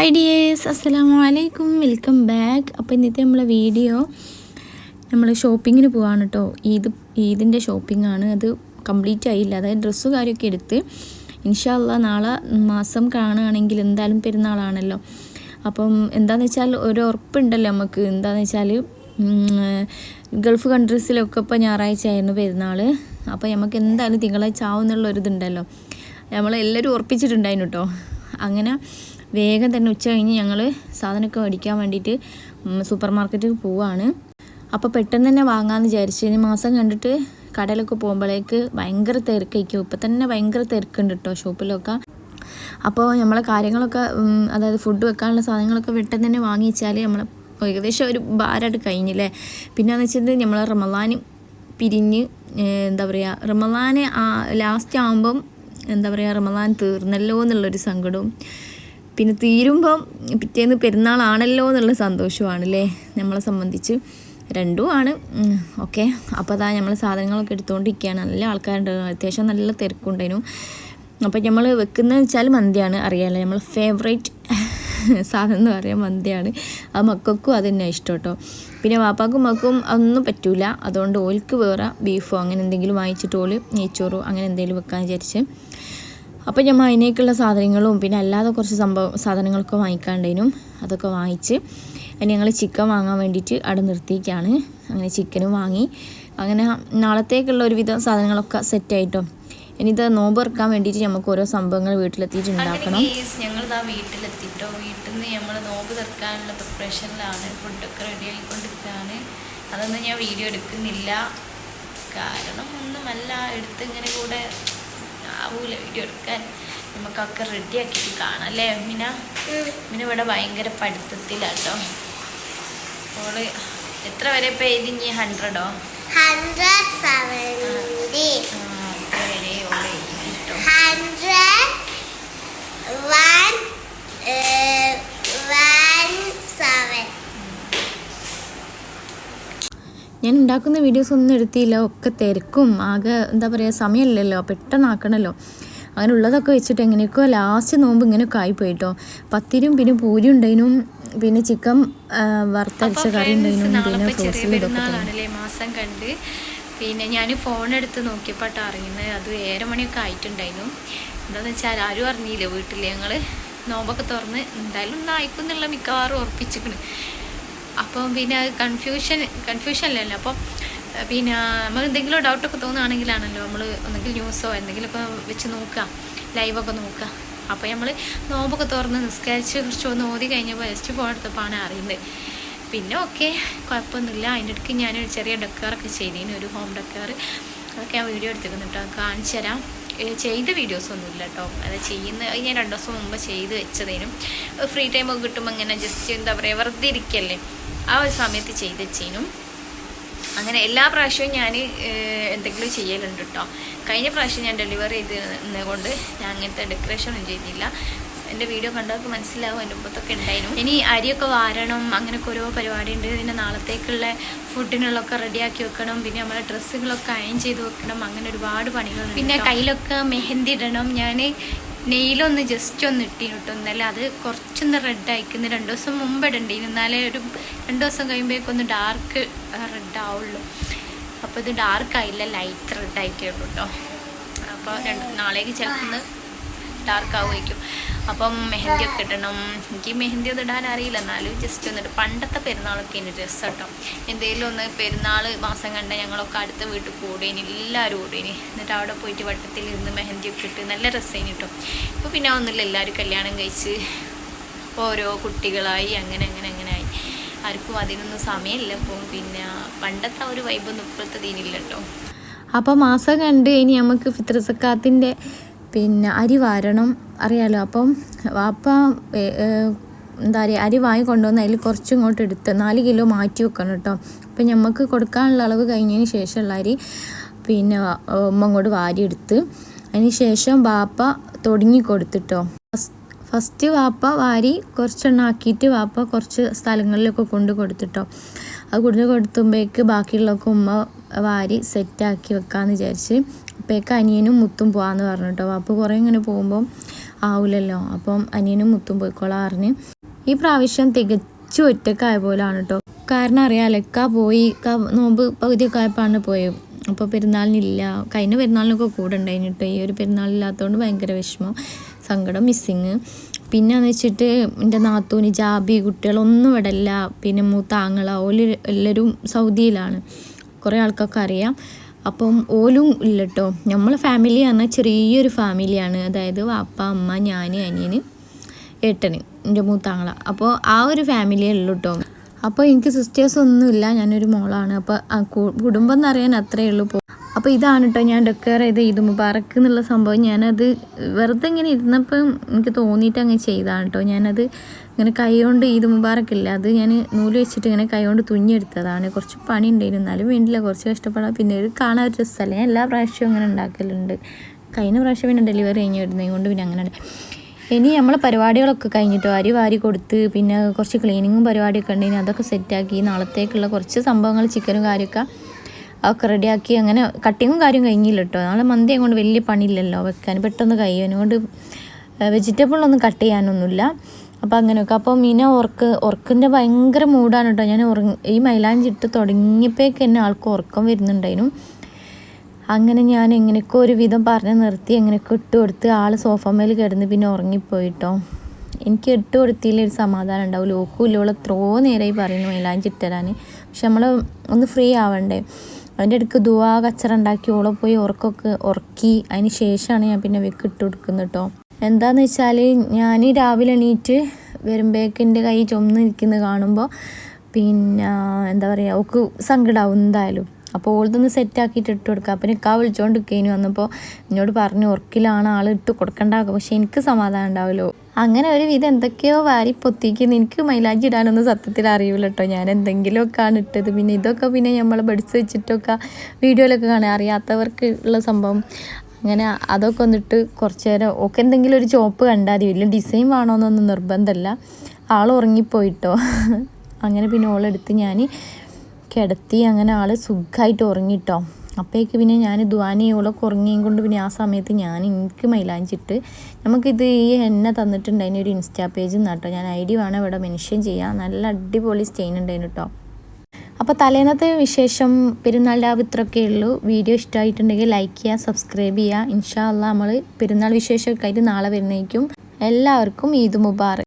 Hi dears അസ്സലാമു അലൈക്കും welcome back അപ്പോൾ ഇന്നത്തെ നമ്മളെ വീഡിയോ നമ്മൾ ഷോപ്പിങ്ങിന് പോവാണ് കേട്ടോ ഈദ് ഈദിന്റെ ഷോപ്പിംഗ് ആണ്. അത് കംപ്ലീറ്റ് ആയില്ല. അതായത് ഡ്രസ്സ് കാര്യമൊക്കെ എടുത്ത് ഇൻഷാല്ല നാളെ മാസം കാണുകയാണെങ്കിൽ എന്തായാലും പെരുന്നാളാണല്ലോ. അപ്പം എന്താണെന്ന് വെച്ചാൽ ഒരു ഉറപ്പുണ്ടല്ലോ നമുക്ക്. എന്താണെന്ന് വെച്ചാൽ ഗൾഫ് കൺട്രീസിലൊക്കെ ഇപ്പോൾ ഞായറാഴ്ച ആയിരുന്നു പെരുന്നാൾ അപ്പോൾ നമുക്ക് എന്തായാലും തിങ്കളാഴ്ച ആവും എന്നുള്ളൊരിതുണ്ടല്ലോ നമ്മളെല്ലാവരും ഉറപ്പിച്ചിട്ടുണ്ടായിരുന്നു കേട്ടോ അങ്ങനെ വേഗം തന്നെ ഉച്ച കഴിഞ്ഞ് ഞങ്ങൾ സാധനമൊക്കെ മേടിക്കാൻ വേണ്ടിയിട്ട് സൂപ്പർ മാർക്കറ്റിൽ പോവാണ്. അപ്പോൾ പെട്ടെന്ന് തന്നെ വാങ്ങാമെന്ന് വിചാരിച്ചു ഇനി മാസം കണ്ടിട്ട് കടയിലൊക്കെ പോകുമ്പോഴേക്ക് ഭയങ്കര തിരക്കായിരിക്കും. ഇപ്പം തന്നെ ഭയങ്കര തിരക്കുണ്ട് കേട്ടോ ഷോപ്പിലൊക്കെ. അപ്പോൾ നമ്മളെ കാര്യങ്ങളൊക്കെ അതായത് ഫുഡ് വെക്കാനുള്ള സാധനങ്ങളൊക്കെ പെട്ടെന്ന് തന്നെ വാങ്ങിച്ചാൽ നമ്മൾ ഏകദേശം ഒരു ഭാരമായിട്ട് കഴിഞ്ഞില്ലേ പിന്നെയെന്ന് വെച്ചിട്ടുണ്ടെങ്കിൽ നമ്മൾ റമലാൻ പിരിഞ്ഞ് എന്താ പറയുക റമലാൻ ലാസ്റ്റ് ആകുമ്പം എന്താ പറയുക റമലാൻ തീർന്നല്ലോ എന്നുള്ളൊരു സങ്കടവും പിന്നെ തീരുമ്പം പിറ്റേന്ന് പെരുന്നാളാണല്ലോ എന്നുള്ള സന്തോഷമാണല്ലേ നമ്മളെ സംബന്ധിച്ച്. രണ്ടുമാണ്. ഓക്കെ. അപ്പോൾ അതാ നമ്മൾ സാധനങ്ങളൊക്കെ എടുത്തുകൊണ്ടിരിക്കുകയാണ് നല്ല ആൾക്കാരുണ്ട്. അത്യാവശ്യം നല്ല തിരക്കുണ്ടായിരുന്നു. അപ്പോൾ നമ്മൾ വെക്കുന്നത് വെച്ചാൽ മന്തിയാണ് അറിയാമല്ലോ നമ്മൾ ഫേവറേറ്റ് സാധനം എന്ന് പറയാൻ മന്തിയാണ്. ആ മക്കൾക്കും അത് തന്നെ ഇഷ്ടം കേട്ടോ. പിന്നെ വാപ്പാക്കും മക്കും അതൊന്നും പറ്റൂല. അതുകൊണ്ട് ഓൽക്ക് വേറെ ബീഫോ അങ്ങനെ എന്തെങ്കിലും വാങ്ങിച്ചിട്ട് ഓൽ നെയ്ച്ചോറോ അങ്ങനെ എന്തെങ്കിലും വെക്കാൻ വിചാരിച്ച്. അപ്പോൾ ഞമ്മ അതിനേക്കുള്ള സാധനങ്ങളും പിന്നെ അല്ലാതെ കുറച്ച് സംഭവം സാധനങ്ങളൊക്കെ വാങ്ങിക്കാണ്ടേനും അതൊക്കെ വാങ്ങിച്ച് ഇനി ഞങ്ങൾ ചിക്കൻ വാങ്ങാൻ വേണ്ടിയിട്ട് അവിടെ നിർത്തിയിട്ടാണ് അങ്ങനെ ചിക്കനും വാങ്ങി. അങ്ങനെ നാളത്തേക്കുള്ള ഒരുവിധം സാധനങ്ങളൊക്കെ സെറ്റായിട്ടോ ഇനി ഇത് നോമ്പ് ഇറക്കാൻ വേണ്ടിയിട്ട് നമുക്ക് ഓരോ സംഭവങ്ങൾ വീട്ടിലെത്തിയിട്ട് ഉണ്ടാക്കണം ഞങ്ങൾ ഇതാ വീട്ടിലെത്തിട്ടോ. വീട്ടിൽ നിന്ന് നമ്മൾ നോമ്പ് തീർക്കാനുള്ള പ്രിപ്പറേഷനിലാണ് ഫുഡൊക്കെ റെഡി ആയിക്കൊണ്ടിരിക്കുകയാണ് അതൊന്നും ഞാൻ വീഡിയോ എടുക്കുന്നില്ല. കാരണം ഒന്നുമല്ല എടുത്ത് ഇങ്ങനെ കൂടെ ആവൂല വീഡിയോ എടുക്കാൻ. നമുക്കൊക്കെ റെഡി ആക്കിയിട്ട് കാണാം അല്ലേ മിന? മിന ഇവിടെ ഭയങ്കര പഠിത്തത്തിലാട്ടോ. ഓൾ എത്ര വരെ ഇപ്പം എഴുതി ഹൺഡ്രഡോ ഹൺഡ്രഡ് seventy. ഞാൻ ഉണ്ടാക്കുന്ന വീഡിയോസ് ഒന്നും എടുത്തില്ല. ഒക്കെ തിരക്കും. ആകെ എന്താ പറയുക സമയമില്ലല്ലോ. പെട്ടെന്നാക്കണമല്ലോ അങ്ങനെ ഉള്ളതൊക്കെ വെച്ചിട്ട് എങ്ങനെയൊക്കെ ലാസ്റ്റ് നോമ്പ് ഇങ്ങനെയൊക്കെ ആയിപ്പോയിട്ടോ പത്തിരും പിന്നെ പൂരി ഉണ്ടായിനും. പിന്നെ ചിക്കൻ വറുത്തരച്ച കറി ഉണ്ടതിനും പിന്നെ ഇതൊക്കെ മാസം കണ്ട്. പിന്നെ ഞാൻ ഫോൺ എടുത്ത് നോക്കിയപ്പോട്ട് അറിയുന്നത് അത് ഏഴര മണിയൊക്കെ ആയിട്ടുണ്ടായിരുന്നു. എന്താണെന്ന് വെച്ചാൽ ആരും അറിഞ്ഞില്ല വീട്ടിൽ ഞങ്ങൾ നോമ്പൊക്കെ തുറന്ന് എന്തായാലും ഒന്ന് അയക്കും എന്നുള്ള മിക്കവാറും ഉറപ്പിച്ചിക്കണ് അപ്പം പിന്നെ കൺഫ്യൂഷൻ അല്ലല്ലോ. അപ്പം പിന്നെ നമ്മൾ എന്തെങ്കിലും ഡൗട്ടൊക്കെ തോന്നുകയാണെങ്കിലാണല്ലോ നമ്മൾ ഒന്നെങ്കിൽ ന്യൂസോ എന്തെങ്കിലുമൊക്കെ വെച്ച് നോക്കുക ലൈവൊക്കെ നോക്കുക. അപ്പോൾ നമ്മൾ നോമ്പൊക്കെ തുറന്ന് നിസ്കരിച്ച് കുറച്ച് ഒന്ന് ഓതി കഴിഞ്ഞപ്പോൾ ജസ്റ്റ് ഫോൺ എടുത്തപ്പോഴാണ് അറിയുന്നത്. പിന്നെ ഓക്കെ കുഴപ്പമൊന്നുമില്ല. അതിന്റെ ഇടയ്ക്ക് ഞാനൊരു ചെറിയ ഡെക്കാറൊക്കെ ചെയ്തതിന് ഒരു ഹോം ഡെക്കാർ അതൊക്കെ ഞാൻ വീഡിയോ എടുത്തിരുന്നു കേട്ടോ. കാണിച്ചു തരാം. ചെയ്ത വീഡിയോസ് ഒന്നുമില്ല കേട്ടോ. അത് ചെയ്യുന്ന ഞാൻ രണ്ടു ദിവസം മുമ്പ് ചെയ്ത് വെച്ചതേനും. ഫ്രീ ടൈമൊക്കെ കിട്ടുമ്പോൾ ഇങ്ങനെ ജസ്റ്റ് എന്താ പറയുക വെറുതെ ഇരിക്കല്ലേ. ആ ഒരു സമയത്ത് ചെയ്ത് വെച്ചേനും അങ്ങനെ എല്ലാ പ്രാവശ്യവും ഞാൻ എന്തെങ്കിലും ചെയ്യലുണ്ട് കേട്ടോ കഴിഞ്ഞ പ്രാവശ്യം ഞാൻ ഡെലിവറി ചെയ്ത് കൊണ്ട് ഞാൻ അങ്ങനത്തെ ഡെക്കറേഷനൊന്നും ചെയ്തില്ല. എന്റെ വീഡിയോ കണ്ടവർക്ക് മനസ്സിലാവും എന്റെ മുമ്പത്തൊക്കെ ഉണ്ടായിരുന്നു. ഇനി അരിയൊക്കെ വാരണം അങ്ങനെയൊക്കെ ഓരോ പരിപാടി ഉണ്ട് പിന്നെ നാളത്തേക്കുള്ള ഫുഡിനുള്ളൊക്കെ റെഡിയാക്കി വെക്കണം. പിന്നെ നമ്മളെ ഡ്രസ്സുകളൊക്കെ അയൺ ചെയ്ത് വെക്കണം. അങ്ങനെ ഒരുപാട് പണികളുണ്ട് പിന്നെ കയ്യിലൊക്കെ മെഹന്തി ഇടണം. ഞാൻ നെയിലൊന്ന് ജസ്റ്റ് ഒന്ന് ഇട്ടിന് കേട്ടോ എന്നാലും അത് കുറച്ചൊന്ന് റെഡ് അയക്കുന്നു രണ്ട് ദിവസം മുമ്പ് ഇടണ്ടേന് എന്നാലേ ഒരു രണ്ട് ദിവസം കഴിയുമ്പോഴേക്കൊന്ന് ഡാർക്ക് റെഡ് ആവുള്ളൂ. അപ്പോൾ ഇത് ഡാർക്ക് ആയില്ല ലൈറ്റ് റെഡ് ആയിട്ടേ ഉള്ളൂ കേട്ടോ അപ്പോൾ രണ്ട് നാളേക്ക് ചിലപ്പോൾ ഡാർക്ക് ആവുമായിരിക്കും. അപ്പം മെഹന്തി ഒക്കെ ഇടണം. എനിക്ക് മെഹന്തി ഒന്നും ഇടാൻ അറിയില്ല. എന്നാലും ജസ്റ്റ് ഒന്നിട്ട് പണ്ടത്തെ പെരുന്നാളൊക്കെ ഇനി ഡ്രസ്സ് കേട്ടോ. എന്തെങ്കിലും ഒന്ന് പെരുന്നാൾ മാസം കണ്ട ഞങ്ങളൊക്കെ അടുത്ത വീട്ടിൽ കൂടേനി എല്ലാവരും കൂടേനി എന്നിട്ട് അവിടെ പോയിട്ട് വട്ടത്തിൽ ഇരുന്ന് മെഹന്തി ഒക്കെ ഇട്ട് നല്ല രസേനി കേട്ടോ. ഇപ്പോൾ പിന്നെ ഒന്നുമില്ല എല്ലാവരും കല്യാണം കഴിച്ച് ഓരോ കുട്ടികളായി. അങ്ങനെ അങ്ങനെ അങ്ങനെ ആയി. ആർക്കും അതിനൊന്നും സമയമില്ല. അപ്പോൾ പിന്നെ പണ്ടത്തെ ഒരു വൈബൊന്നും ഇപ്പോഴത്തെ ദീനില്ല കേട്ടോ. അപ്പോൾ മാസം കണ്ട് ഇനി നമുക്ക് ഫിത്ര സക്കാത്തിന്റെ പിന്നെ അരി വാരണം. അറിയാലോ അപ്പം വാപ്പ എന്താ പറയുക അരി വാങ്ങി കൊണ്ടുവന്ന് അതിൽ കുറച്ചും ഇങ്ങോട്ട് എടുത്ത് നാല് കിലോ മാറ്റി വെക്കണം കേട്ടോ. അപ്പം നമുക്ക് കൊടുക്കാനുള്ള അളവ് കഴിഞ്ഞതിന് ശേഷമുള്ള അരി പിന്നെ ഉമ്മ അങ്ങോട്ട് വാരിയെടുത്ത് അതിന് ശേഷം വാപ്പ തുടങ്ങി കൊടുത്തിട്ടോ. ഫസ്റ്റ് വാപ്പ വാരി കുറച്ചെണ്ണം ആക്കിയിട്ട് വാപ്പ കുറച്ച് സ്ഥലങ്ങളിലൊക്കെ കൊണ്ട് കൊടുത്തിട്ടോ. അത് കൊണ്ട് കൊടുത്തുമ്പോഴേക്ക് ബാക്കിയുള്ളതൊക്കെ ഉമ്മ വാരി സെറ്റാക്കി വെക്കാമെന്ന് വിചാരിച്ച്. അപ്പോഴേക്ക് അനിയനും മുത്തും പോകാമെന്ന് പറഞ്ഞു കേട്ടോ. വാപ്പ കുറേ ഇങ്ങനെ പോകുമ്പോൾ ആവില്ലല്ലോ അപ്പം അനിയനും മുത്തും പോയിക്കോളാം അറിഞ്ഞ് ഈ പ്രാവശ്യം തികച്ചും ഒറ്റക്കായ പോലാണ് കേട്ടോ കാരണം അറിയാമല്ലോ ഇക്ക പോയി ഇക്ക നോമ്പ് പകുതിയൊക്കെ ആയപ്പോഴാണ് പോയത് അപ്പോൾ പെരുന്നാളിനില്ല. കഴിഞ്ഞ പെരുന്നാളിനൊക്കെ കൂടെ ഉണ്ടായിന് കേട്ടോ ഈ ഒരു പെരുന്നാളില്ലാത്തതുകൊണ്ട് ഭയങ്കര വിഷമം സങ്കടം മിസ്സിങ് പിന്നെ എന്ന് വെച്ചിട്ട് എന്റെ നാത്തൂന് ജാബി കുട്ടികളൊന്നും ഇവിടെ ഇല്ല പിന്നെ മൂത്താങ്ങള ഓൽ എല്ലാവരും സൗദിയിലാണ്. കുറേ ആൾക്കൊക്കെ അറിയാം. അപ്പം ഓലും ഇല്ല കേട്ടോ ഫാമിലി പറഞ്ഞാൽ ചെറിയൊരു ഫാമിലിയാണ് അതായത് വാപ്പ അമ്മ ഞാൻ അനിയന് ഏട്ടന് എന്റെ മൂത്താങ്ങള. അപ്പോൾ ആ ഒരു ഫാമിലിയേ ഉള്ളൂ കേട്ടോ അപ്പോൾ എനിക്ക് സിസ്റ്റേഴ്സ് ഒന്നുമില്ല. ഞാനൊരു മോളാണ്. അപ്പോൾ കുടുംബം എന്ന് അറിയാൻ അത്രയേ ഉള്ളൂ. അപ്പോൾ ഇതാണ് കേട്ടോ ഞാൻ ഡെക്കർ ചെയ്ത ഈദ് മുബാറക്ക് എന്നുള്ള സംഭവം. ഞാനത് വെറുതെ ഇങ്ങനെ ഇരുന്നപ്പം എനിക്ക് തോന്നിയിട്ട് അങ്ങനെ ചെയ്തതാണ് കേട്ടോ ഞാനത് ഇങ്ങനെ കൈ കൊണ്ട് ഈദ് മുബാറക്കില്ല അത് ഞാൻ നൂൽ വെച്ചിട്ട് ഇങ്ങനെ കൈ കൊണ്ട് തുന്നിയെടുത്തതാണ് കുറച്ച് പണി ഉണ്ടായിരുന്നു. എന്നാലും വേണ്ടില്ല. കുറച്ച് കഷ്ടപ്പെടാം പിന്നെ ഒരു കാണാൻ ഒരു രസമല്ല. ഞാൻ എല്ലാ പ്രാവശ്യവും അങ്ങനെ ഉണ്ടാക്കലുണ്ട്. കഴിഞ്ഞ പ്രാവശ്യം പിന്നെ ഡെലിവറി കഴിഞ്ഞ് വരുന്നത് കൊണ്ട് പിന്നെ അങ്ങനെ ഇനി നമ്മളെ പരിപാടികളൊക്കെ കഴിഞ്ഞിട്ടോ അരി വാരി കൊടുത്ത് പിന്നെ കുറച്ച് ക്ലീനിങ്ങും പരിപാടിയൊക്കെ ഉണ്ടെങ്കിൽ അതൊക്കെ സെറ്റാക്കി നാളത്തേക്കുള്ള കുറച്ച് സംഭവങ്ങൾ ചിക്കനും കാര്യമൊക്കെ അതൊക്കെ റെഡിയാക്കി അങ്ങനെ കട്ടിങ്ങും കാര്യം കഴിഞ്ഞില്ല കേട്ടോ നമ്മൾ മന്തി കൊണ്ട് വലിയ പണിയില്ലല്ലോ വെക്കാൻ. പെട്ടെന്ന് കഴിയും. കൊണ്ട് വെജിറ്റബിളൊന്നും കട്ട് ചെയ്യാനൊന്നുമില്ല. അപ്പോൾ അങ്ങനെയൊക്കെ. അപ്പോൾ മീന ഉറക്ക് ഉറക്കിന്റെ ഭയങ്കര മൂടാണ് കേട്ടോ ഞാൻ ഉറങ്ങി ഈ മൈലാഞ്ചി ഇട്ട് തുടങ്ങിയപ്പോഴേക്ക് എന്നെ ആൾക്ക് ഉറക്കം വരുന്നുണ്ടായിരുന്നു. അങ്ങനെ ഞാൻ എങ്ങനെയൊക്കെ ഒരു വിധം പറഞ്ഞ് നിർത്തി എങ്ങനെയൊക്കെ ഇട്ട് കൊടുത്ത് ആൾ സോഫമേൽ കിടന്ന് പിന്നെ ഉറങ്ങിപ്പോയിട്ടോ എനിക്ക് ഇട്ട് കൊടുത്തില്ലൊരു സമാധാനം ഉണ്ടാവില്ല ഓക്കൂല്ല ഓൾ എത്രയോ നേരമായി പറയുന്നു മൈലാഞ്ചി ഇട്ടരാൻ പക്ഷെ നമ്മൾ ഒന്ന് ഫ്രീ ആവണ്ടേ? അതിന്റെ ഇടയ്ക്ക് ദുവാ കച്ചറ ഉണ്ടാക്കി ഓളെ പോയി ഉറക്കൊക്കെ ഉറക്കി. അതിന് ശേഷമാണ് ഞാൻ പിന്നെ വെക്ക് ഇട്ട് കൊടുക്കുന്നത് കേട്ടോ എന്താണെന്ന് വെച്ചാൽ ഞാൻ രാവിലെ എണീറ്റ് വരുമ്പോഴേക്ക് എന്റെ കൈ ചുമന്ന് നിൽക്കുന്നത് കാണുമ്പോൾ പിന്നെ എന്താ പറയുക ഓക്ക് സങ്കടമാവും എന്തായാലും. അപ്പോൾ ഓൾതൊന്ന് സെറ്റാക്കിയിട്ട് ഇട്ട് കൊടുക്കുക അപ്പം നിൽക്കാ വിളിച്ചോണ്ട് നിൽക്കേനി വന്നപ്പോൾ എന്നോട് പറഞ്ഞു ഉറക്കിലാണ് ആൾ ഇട്ട് കൊടുക്കണ്ടാകും പക്ഷേ എനിക്ക് സമാധാനം ഉണ്ടാവുമല്ലോ. അങ്ങനെ ഒരു വിധം എന്തൊക്കെയോ വാരി പൊത്തിക്കുന്നു. എനിക്ക് മൈലാഞ്ചി ഇടാനൊന്നും സത്യത്തിൽ അറിയില്ല കേട്ടോ. ഞാൻ എന്തെങ്കിലുമൊക്കെയാണ് ഇട്ടത്. പിന്നെ ഇതൊക്കെ പിന്നെ നമ്മൾ പഠിച്ച് വെച്ചിട്ടൊക്കെ വീഡിയോയിലൊക്കെ കാണാൻ അറിയാത്തവർക്ക് ഉള്ള സംഭവം. അങ്ങനെ അതൊക്കെ വന്നിട്ട് കുറച്ച് നേരം ഒക്കെ എന്തെങ്കിലും ഒരു ചോപ്പ് കണ്ടാൽ മതി. വലിയ ഡിസൈൻ വേണമെന്നൊന്നും നിർബന്ധമല്ല. ആൾ ഉറങ്ങിപ്പോയിട്ടോ അങ്ങനെ പിന്നെ ഓളെടുത്ത് ഞാൻ കിടത്തി അങ്ങനെ ആൾ സുഖമായിട്ട് ഉറങ്ങിട്ടോ. അപ്പോഴേക്ക് പിന്നെ ഞാൻ ദ്വാനി ഓളൊക്കെ ഉറങ്ങിയും കൊണ്ട് പിന്നെ ആ സമയത്ത് ഞാൻ എനിക്ക് മൈലാഞ്ചിട്ട് നമുക്കിത് ഈ എണ്ണ തന്നിട്ടുണ്ടായിരുന്നു ഒരു ഇൻസ്റ്റാ പേജ് കേട്ടോ ഞാൻ ഐ ഡി വേണം ഇവിടെ മെൻഷൻ ചെയ്യാം. നല്ല അടിപൊളി സ്റ്റെയിൻ ഉണ്ടായിരുന്നു കേട്ടോ അപ്പോൾ തലേന്നത്തെ വിശേഷം പെരുന്നാൾ രാവ് ഇത്രയൊക്കെ ഉള്ളൂ. വീഡിയോ ഇഷ്ടമായിട്ടുണ്ടെങ്കിൽ ലൈക്ക് ചെയ്യുക സബ്സ്ക്രൈബ് ചെയ്യുക ഇൻഷാ അള്ളാ നമ്മൾ പെരുന്നാൾ വിശേഷമൊക്കെ ആയിട്ട് നാളെ വരുന്നേക്കും എല്ലാവർക്കും ഈദ് മുബാറക്.